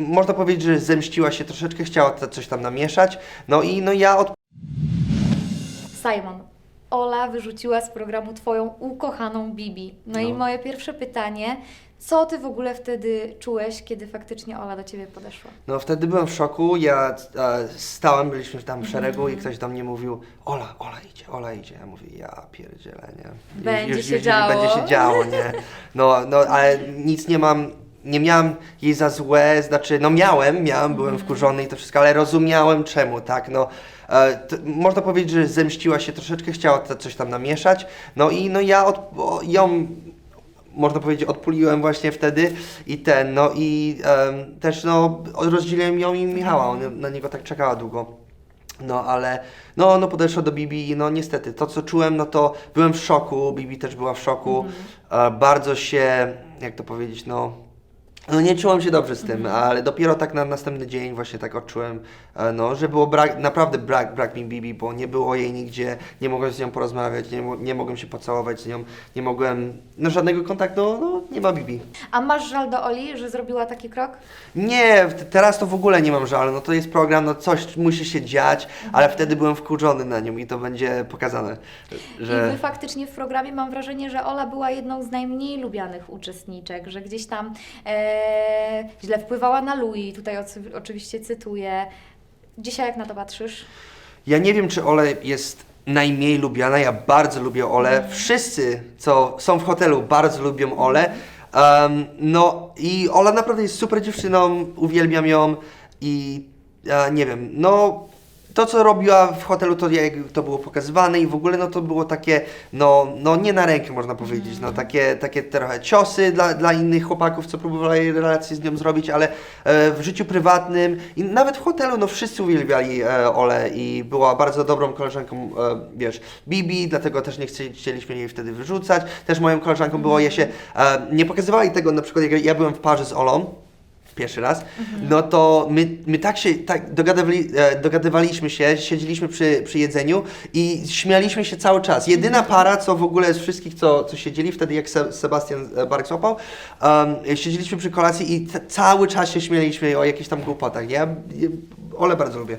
Można powiedzieć, że zemściła się troszeczkę, chciała coś tam namieszać. No i no ja od Simon, Ola wyrzuciła z programu Twoją ukochaną Bibi. No, i No. moje pierwsze pytanie, co Ty w ogóle wtedy czułeś, kiedy faktycznie Ola do Ciebie podeszła? No wtedy byłem w szoku, ja e, stałem, byliśmy tam w szeregu i ktoś do mnie mówił Ola, Ola idzie, Ola idzie. Ja mówię, ja pierdzielę, nie? Będzie się działo. Będzie się działo, nie? No, no, ale nic nie mam, nie miałem jej za złe, znaczy, no miałem, miałem, byłem wkurzony i to wszystko, ale rozumiałem czemu, tak, no. E, można powiedzieć, że zemściła się troszeczkę, chciała coś tam namieszać, no i no ja od, o, ją można powiedzieć, odpuliłem właśnie wtedy i ten, no i em, też no rozdzieliłem ją i Michała, on na niego tak czekała długo. No ale, no, no podeszła do Bibi i no niestety, to co czułem, no to byłem w szoku, Bibi też była w szoku, e, bardzo się, jak to powiedzieć, no, no nie czułem się dobrze z tym, ale dopiero tak na następny dzień właśnie tak odczułem, e, no, że było brak, naprawdę brak, brak mi Bibi, bo nie było jej nigdzie, nie mogłem z nią porozmawiać, nie, mo- nie mogłem się pocałować z nią, nie mogłem, no żadnego kontaktu, no, nie ma Bibi. A masz żal do Oli, że zrobiła taki krok? Nie, w- teraz to w ogóle nie mam żalu, no to jest program, no coś musi się dziać, ale wtedy byłem wkurzony na nią i to będzie pokazane, I że... Wy faktycznie w programie mam wrażenie, że Ola była jedną z najmniej lubianych uczestniczek, że gdzieś tam e, źle wpływała na Louis, tutaj oczywiście cytuję. Dzisiaj jak na to patrzysz? Ja nie wiem, czy Ole jest najmniej lubiana. Ja bardzo lubię Ole. Wszyscy, co są w hotelu, bardzo lubią Ole. Um, no i Ola naprawdę jest super dziewczyną, uwielbiam ją i e, nie wiem, no to co robiła w hotelu, to jak to było pokazywane i w ogóle no to było takie, no, no nie na rękę można powiedzieć, no takie, takie trochę ciosy dla, dla innych chłopaków, co próbowali relacje z nią zrobić, ale e, w życiu prywatnym i nawet w hotelu, no wszyscy uwielbiali e, Ole i była bardzo dobrą koleżanką, e, wiesz, Bibi, dlatego też nie chci- chcieliśmy jej wtedy wyrzucać. Też moją koleżanką było Jesie, e, nie pokazywali tego, na przykład jak ja byłem w parze z Olą, pierwszy raz, no to my, my tak się tak dogadywali, e, dogadywaliśmy się, siedzieliśmy przy, przy jedzeniu i śmialiśmy się cały czas. Jedyna para, co w ogóle z wszystkich, co, co siedzieli wtedy, jak Se, Sebastian e, Bark złapał, um, siedzieliśmy przy kolacji i ca- cały czas się śmialiśmy o jakichś tam głupotach. Ja, ja Ole bardzo lubię.